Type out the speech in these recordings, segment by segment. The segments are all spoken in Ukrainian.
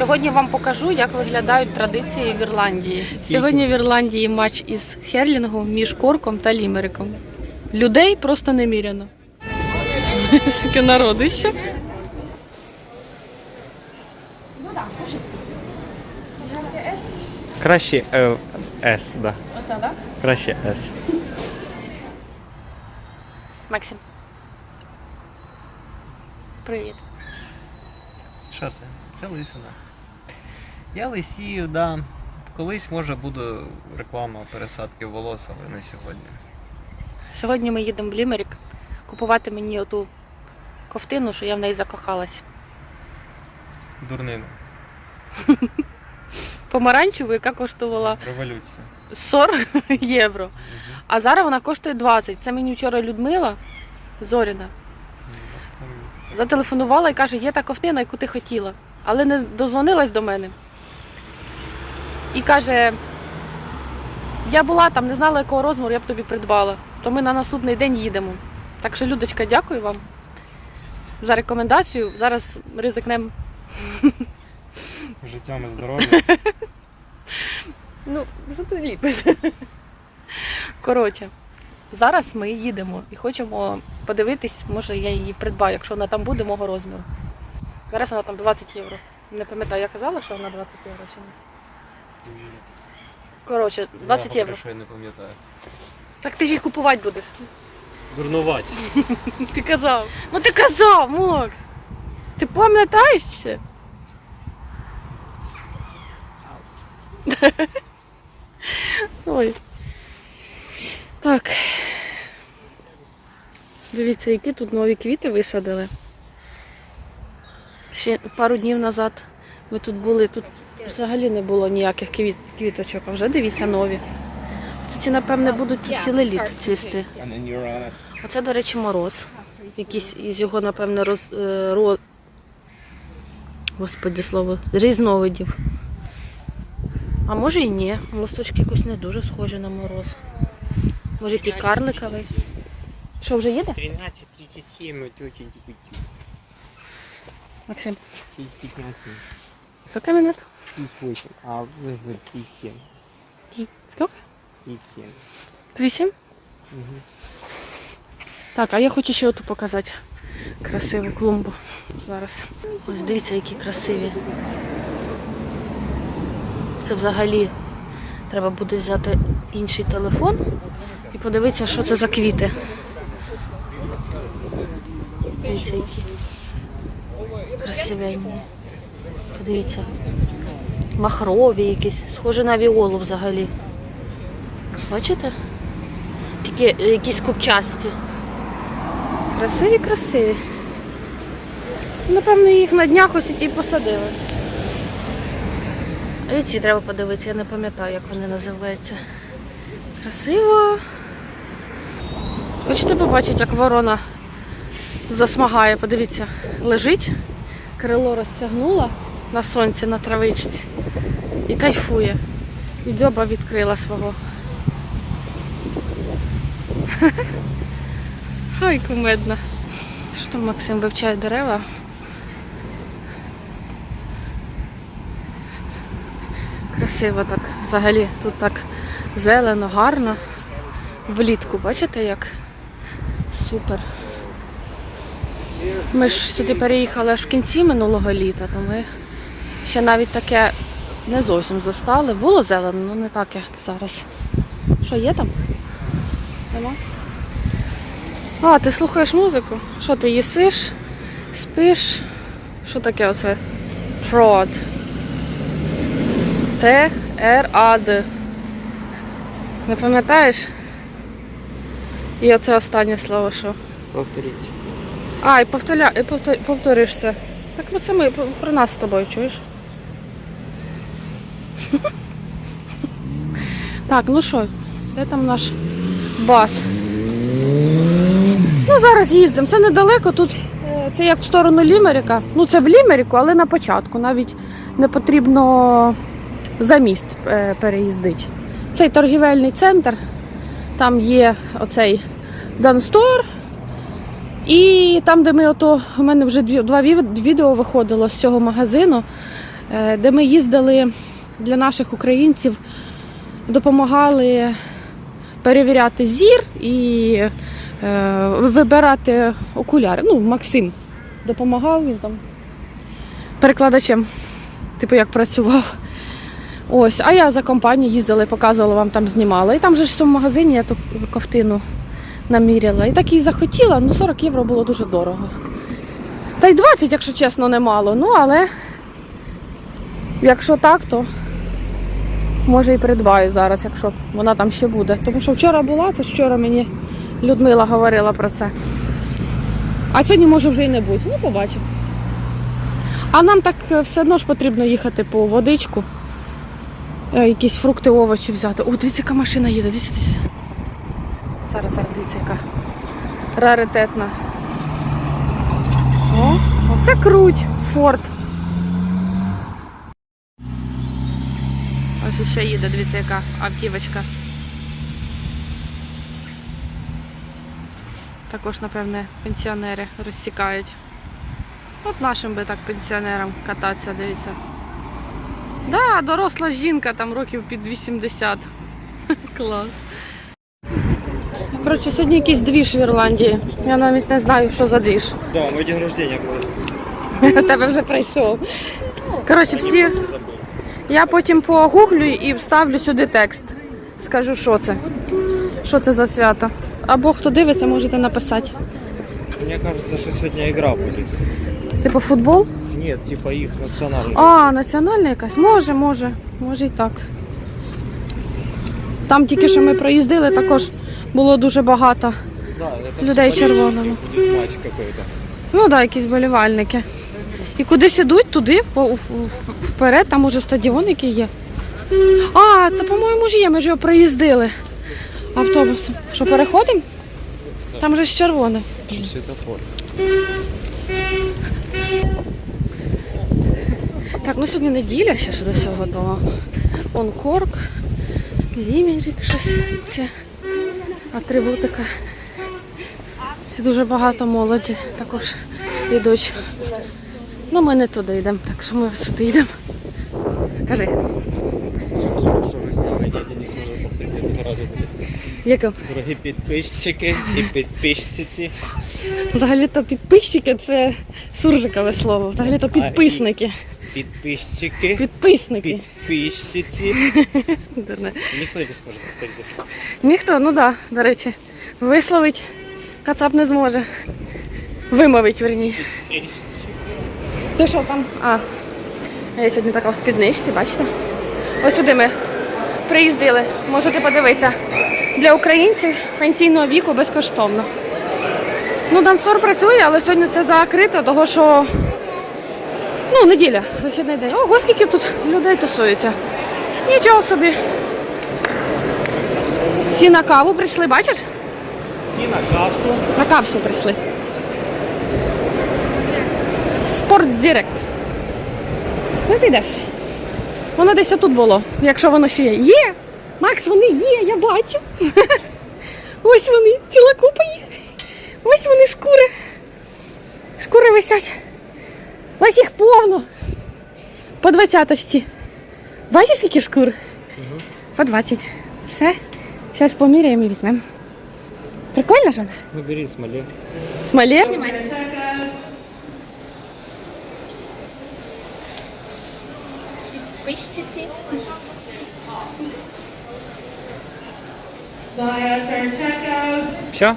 Сьогодні вам покажу, як виглядають традиції в Ірландії. Сьогодні в Ірландії матч із херлінгу між Корком та Лімериком. Людей просто неміряно. Скільки народу ще. Краще е, С, да. Оце, так? Краще С. Максим. Привіт. Що це? Це лисина. Я лисію, да. Колись може буде реклама пересадки волос, але не сьогодні. Сьогодні ми їдемо в Лімерик купувати мені оту ковтину, що я в неї закохалась. Дурнина. Помаранчеву, яка коштувала Революція. 40 євро. А зараз вона коштує 20. Це мені вчора Людмила Зоріна зателефонувала і каже, є та ковтина, яку ти хотіла, але не дозвонилась до мене. І каже, я була там, не знала, якого розміру я б тобі придбала. То ми на наступний день їдемо. Так що, Людочка, дякую вам за рекомендацію. Зараз ризикнемо. Життям і здоров'ям. Ну, що ти ліпиш? Коротше, зараз ми їдемо і хочемо подивитись, може я її придбаю, якщо вона там буде мого розміру. Зараз вона там 20 євро. Не пам'ятаю, я казала, що вона 20 євро чи ні? Коротше, 20 євро. Я не пам'ятаю. Так ти ж її купувати будеш. Дурнувати. Ти казав. Ну ти казав, Макс. Ти пам'ятаєш ще? Ой. Так. Дивіться, які тут нові квіти висадили. Ще пару днів назад ми тут були, тут взагалі не було ніяких квіт, квіточок, а вже дивіться нові. Ці, напевне, будуть тут ціле літо цвісти. Оце, до речі, мороз. Якийсь із його, напевно, роз, е, ро... Господи слово, різновидів. А може і ні. Листочки якось не дуже схожі на мороз. Може, який карликовий. Що, вже їде? 13.37, тетеньки. Максим, 15. скільки минут? 38. А ви ж 37. Скільки? 37. Вісім? Так, а я хочу ще оту показати красиву клумбу. Зараз. Ось дивіться, які красиві. Це взагалі треба буде взяти інший телефон і подивитися, що це за квіти. Дивіться, які красивенні. Подивіться. Махрові якісь, схожі на віолу взагалі. Бачите? Такі е, якісь купчасті. Красиві, красиві. Напевно, їх на днях ось і посадили. А і ці треба подивитися, я не пам'ятаю, як вони називаються. Красиво. Хочете побачити, як ворона засмагає, подивіться, лежить, крило розтягнула на сонці, на травичці і кайфує. І дзьоба відкрила свого. Ой, кумедно. Що там Максим вивчає дерева? Красиво так. Взагалі тут так зелено, гарно. Влітку, бачите як? Супер. Ми ж сюди переїхали аж в кінці минулого літа, то ми ще навіть таке не зовсім застали. Було зелено, але не так, як зараз. Що є там? Нема? А, ти слухаєш музику? Що ти їсиш? Спиш? Що таке оце? Трот. Т Р А Д. Не пам'ятаєш? І оце останнє слово що? Повторіть. А, і, повторя... і повтор... повторишся. Так ну це ми про- про нас з тобою, чуєш? так, ну що, де там наш бас? Ну, зараз їздимо. Це недалеко. Тут е, це як в сторону Лімерика. Ну, це в Лімерику, але на початку. Навіть не потрібно за міст е, переїздити. Цей торгівельний центр. Там є оцей Данстор. І там, де ми ото, у мене вже два відео виходило з цього магазину. е, де ми їздили для наших українців, допомагали перевіряти зір і е, вибирати окуляри. Ну, Максим допомагав він там перекладачем, типу як працював. Ось, а я за компанію їздила і показувала вам там знімала. І там же ж в цьому магазині я ту ковтину наміряла. І так її захотіла, ну 40 євро було дуже дорого. Та й 20, якщо чесно, немало. Ну, але якщо так, то може і придбаю зараз, якщо вона там ще буде. Тому що вчора була, це вчора мені Людмила говорила про це. А сьогодні може вже і не бути. Ну, побачимо. А нам так е, все одно ж потрібно їхати по водичку. Е, Якісь фрукти, овочі взяти. О, дивіться, яка машина їде, дивіться, дивіться. Зараз, зараз дивіться, яка раритетна. О, оце круть, Форд. Ось ще їде, дивіться, яка автівочка. Також, напевне, пенсіонери розсікають. От нашим би так пенсіонерам кататися, дивіться. Да, доросла жінка, там років під 80. Клас. Коротше, сьогодні якийсь двіж в Ірландії. Я навіть не знаю, що за двіж. Да, мой день рождения. У тебе вже прийшов. Коротше, всі. Я потім погуглю і вставлю сюди текст. Скажу, що це. Що це за свято. Або хто дивиться, можете написати. Мне кажется, что сегодня игра будет. Типу футбол? Нет, типа их национальный. А, національна якась? Може, може, може і так. Там тільки що ми проїздили, також було дуже багато. Людей какой-то. Ну так, да, якісь болівальники. І кудись ідуть туди, вперед, там уже стадіон який є. А, то, по-моєму, ж є, ми ж його проїздили автобусом. Що, переходимо? Там же ж червоне. Светофор. Так, ну сьогодні неділя, ще ж до всього до Онкорк, Лімерік, щось це атрибутика. Дуже багато молоді також йдуть. Ну ми не туди йдемо, так що ми сюди йдемо. Кажи, Что вы сняли, я не сможу повторити два рази буде. яка? Дорогі підписчики і підписчиці. Взагалі-то підписчики це суржикове слово. Взагалі-то підписники. Підписчики, Підписники. підписчиці. Дурне. Ніхто не зможе повторити. Ніхто, ну так, да, до речі, висловить Кацап не зможе. Вимовить, верні. Ти що там? А, я сьогодні така в спідничці, бачите? Ось сюди ми приїздили. Можете подивитися. Для українців пенсійного віку безкоштовно. Ну, Дансор працює, але сьогодні це закрито, того що ну, неділя, вихідний день. Ого, скільки тут людей тусується. Нічого собі. Всі на каву прийшли, бачиш? Всі на кавсу. На кавсу прийшли. Спортдирект. Де ти йдеш? Воно десь отут було, якщо воно ще є. Є! Макс, вони є, я бачу. Ось вони, ціла купа їх. Ось вони шкури. Шкури висять. Ось їх повно. По двадцяточці. Бачиш, скільки шкур? По 20. Все. Зараз поміряємо і візьмемо. Прикольно ж вона? Ну бери смоле. Смоле? Пищиці. Що?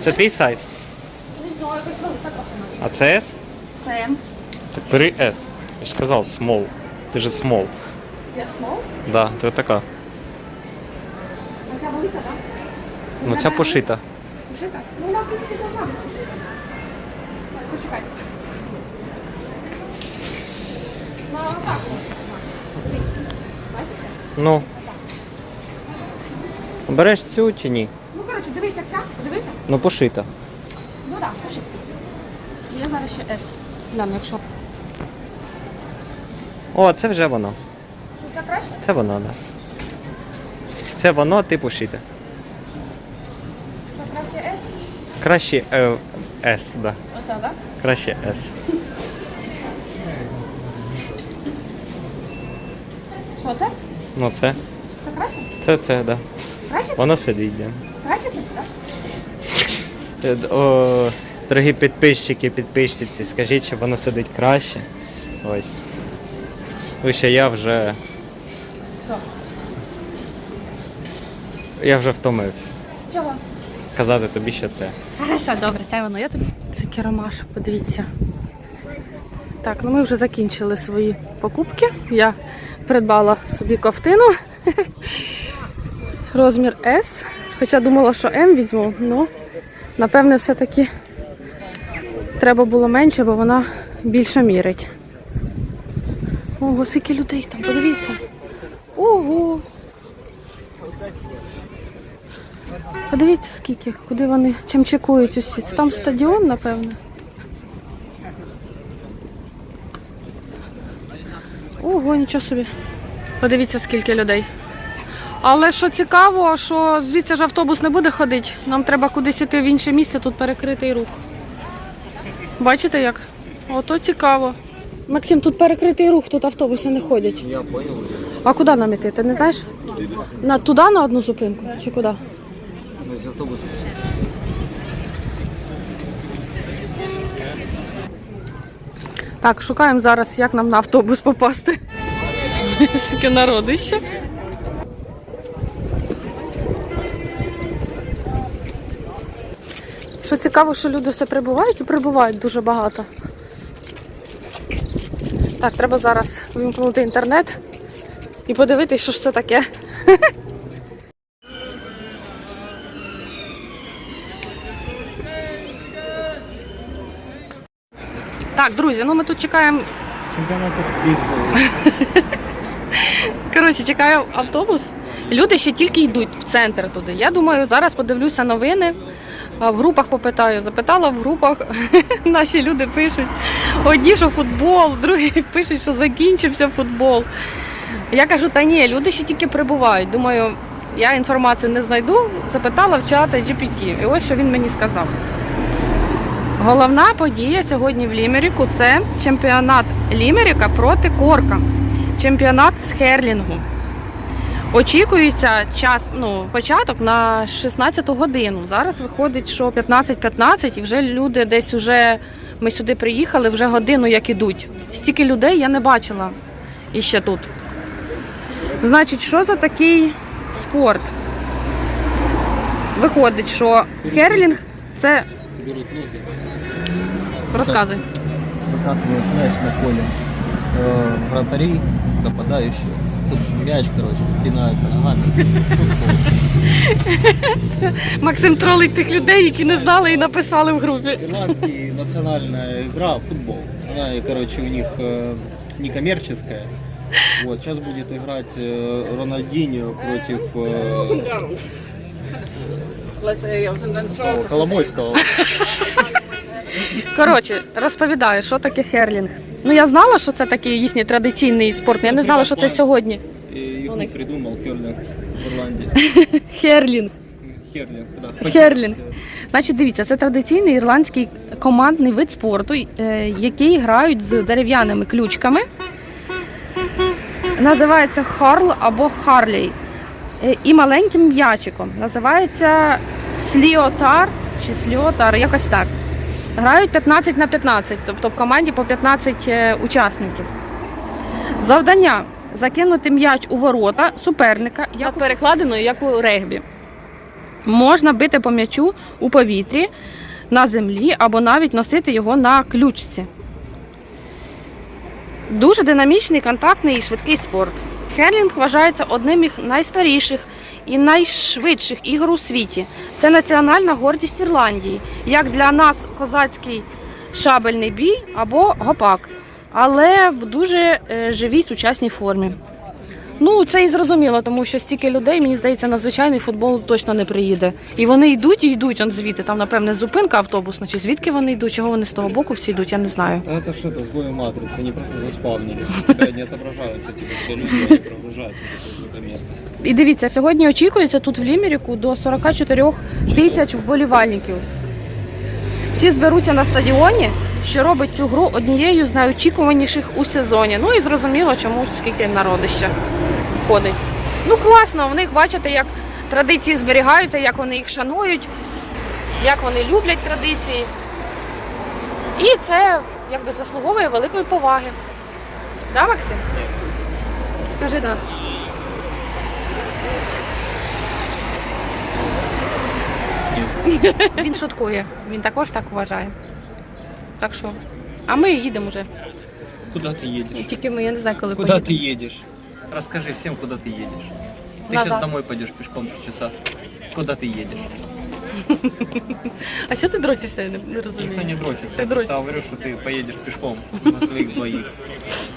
Це твій сайз? А це S? Це Так бери S. Я ж казав small. Ти же small. я смол. Да, ти така. А ця велика, так? Ну ця пошита. Пошита? Ну, вона в принципі должна бути пошита. Так, почекай. Ну, а так можна. Бачите? Ну. Береш цю чи ні? Ну, коротше, дивись, як ця. Подивися. Ну пошита. Ну так, пошита. Я зараз ще S. Гляну, якщо. О, це вже воно. Це краще? Це воно, так. Да. Це воно, ти пошите. Це краще S? Краще е, S, да. Оце, так? Краще S. Що це? Ну це. Це краще? Це це, да. Краще? Воно сидить, да. Краще це, так? Е, д- О, дорогі підписчики, підписчиці, скажіть, щоб воно сидить краще. Ось. Ви ще я вже. Я вже втомився. Чого? Казати тобі, що це. Хорошо, добре, це воно. Я тобі. Це керамаш, подивіться. Так, ну ми вже закінчили свої покупки. Я придбала собі ковтину. Розмір S. Хоча думала, що М візьму, але напевне все-таки треба було менше, бо вона більше мірить. Ого, скільки людей там, подивіться. Ого. Подивіться скільки, куди вони чим чекують усі. Це там стадіон, напевне. Ого, нічого собі. Подивіться, скільки людей. Але що цікаво, що звідси ж автобус не буде ходити. Нам треба кудись іти в інше місце, тут перекритий рух. Бачите як? Ото цікаво. Максим, тут перекритий рух, тут автобуси не ходять. Я понял. А куди нам іти? Ти не знаєш? На туди на одну зупинку? Чи куди? З автобуса. Так, шукаємо зараз, як нам на автобус попасти. Скільки народище. Що цікаво, що люди все прибувають і прибувають дуже багато. Так, треба зараз вимкнути інтернет і подивитись, що ж це таке. Так, друзі, ну ми тут чекаємо Чемпіонат бейсболу. Коротше, чекаю автобус. Люди ще тільки йдуть в центр туди. Я думаю, зараз подивлюся новини. А В групах попитаю. Запитала в групах, наші люди пишуть. Одні, що футбол, другі пишуть, що закінчився футбол. Я кажу, та ні, люди ще тільки прибувають. Думаю, я інформацію не знайду. Запитала в чата GPT. І ось що він мені сказав. Головна подія сьогодні в Лімеріку це чемпіонат Лімеріка проти Корка. Чемпіонат з херлінгу. Очікується час, ну, початок на 16 годину. Зараз виходить, що 15-15 і вже люди десь уже ми сюди приїхали, вже годину як ідуть. Стільки людей я не бачила іще тут. Значить, що за такий спорт? Виходить, що херлінг це. Беруть ноги. Розказуй. Выкатывают мяч на поле. Э, вратари, нападающие. Тут мяч, короче, пинается ногами. Максим тролить тих людей, які не знали і написали в групі. Ирландский национальная игра футбол. Она, короче, у них э, некоммерческая. Вот, сейчас будет играть э, Рональдинho против э, того, Коломойского. Коротше, розповідаю, що таке херлінг. Ну я знала, що це такий їхній традиційний спорт. але Я не знала, що це сьогодні. Он не их- придумал в Ирландии. Херлінг. Да. Херлінг. Значить, дивіться, це традиційний ірландський командний вид спорту, е, який грають з дерев'яними ключками. Називається харл або харлей. Е, І маленьким м'ячиком. Називається сліотар чи сліотар, якось так. Грають 15 на 15, тобто в команді по 15 е, учасників. Завдання закинути м'яч у ворота суперника, як перекладено, як у регбі. Можна бити по м'ячу у повітрі, на землі або навіть носити його на ключці. Дуже динамічний, контактний і швидкий спорт. Херлінг вважається одним із найстаріших і найшвидших ігор у світі. Це національна гордість Ірландії, як для нас козацький шабельний бій або гопак, але в дуже е, живій сучасній формі. Ну, це і зрозуміло, тому що стільки людей, мені здається, на звичайний футбол точно не приїде. І вони йдуть і йдуть он звідти. Там, напевне, зупинка автобусна, чи звідки вони йдуть, чого вони з того боку всі йдуть, я не знаю. А это что, это сбои матрицы, они просто заспавнились. У тебя не отображаются, типа, все люди, они прогружаются в эту местность. І дивіться, сьогодні очікується тут в Лімеріку до 44 тисяч вболівальників. Всі зберуться на стадіоні, що робить цю гру однією з найочікуваніших у сезоні. Ну і зрозуміло, чому скільки народища. ходить. Ну класно, в них бачите, як традиції зберігаються, як вони їх шанують, як вони люблять традиції. І це якби заслуговує великої поваги. Да, Максим? Скажи да. Він шуткує, він також так вважає. Так що. А ми їдемо вже. Куда ты едешь? Тільки ми, я не знаю, коли Куда поїдемо. ты едешь? Расскажи всем, куда ты едешь. Ты Назад. сейчас домой пойдешь пешком три часа. Куда ты едешь? А що ти дрочишся? Я не, не Никто розумію. не дрочит. Ты Я дрочишь. просто говорю, что ты поедешь пешком на своих двоих.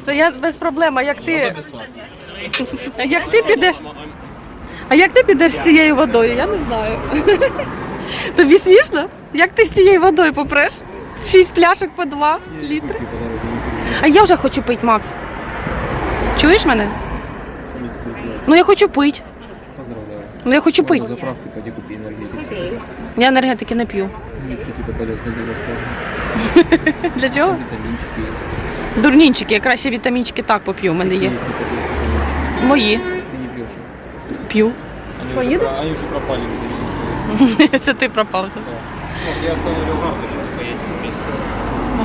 То я без проблем, а як Зато ти. бесплатно. А як ти підеш? А як ти підеш з цією водою? Я не знаю. Тобі смішно? Як ти з цією водою попреш? Шість пляшок по два літри. А я вже хочу пити, Макс. Чуєш мене? Ну я хочу пити. Поздравляю. Ну я хочу На пити. заправке пойди купи энергетики. Я энергетики не п'ю. Ничего тебе полезно было скажем. Для чого? Витаминчики есть. Дурнінчики, я краще вітамінчики так поп'ю, в мене є. Ты не пьешь. Мої. Ты не пьешь. П'ю. Они, Что, уже, едут? про- они уже пропали. витамины. Це ти пропав. Да. Вот я остановлю гарду, сейчас поедем вместе.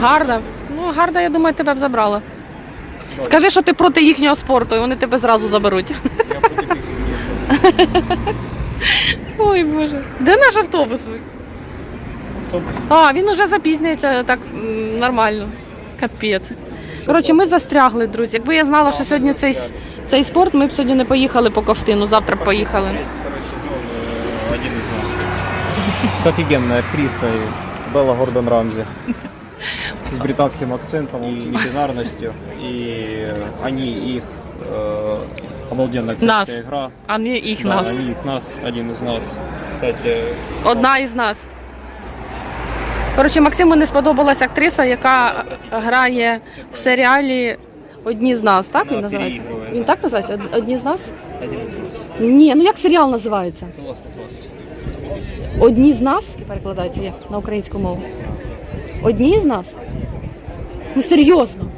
Гарда. Ну, гарда, я думаю, тебе б забрала. Скажи, що ти проти їхнього спорту, і вони тебе зразу заберуть. Я. Ой Боже. Де наш автобус? Автобус. А, він уже запізнюється так м, нормально. Капець. Коротше, ми застрягли, друзі. Якби я знала, що сьогодні цей, с- цей спорт, ми б сьогодні не поїхали по ковтину, завтра б поїхали. Второй сезон, э, один из нас. С офигенной актрисой Белла Гордон Рамзи. С британским акцентом и небинарностью. И они, их э, обалденная Нас. игра. Не їх Да, нас. они их нас, один из нас. Кстати, Одна із нас. Коротше, Максиму не сподобалась актриса, яка грає в серіалі Одні з нас, так він називається? переігрує, Він да. так називається? Од- Одні з нас? один из нас. Ні, ну як серіал називається? Класс. Одні з нас перекладається як на українську мову. Одні з нас? Ну серйозно.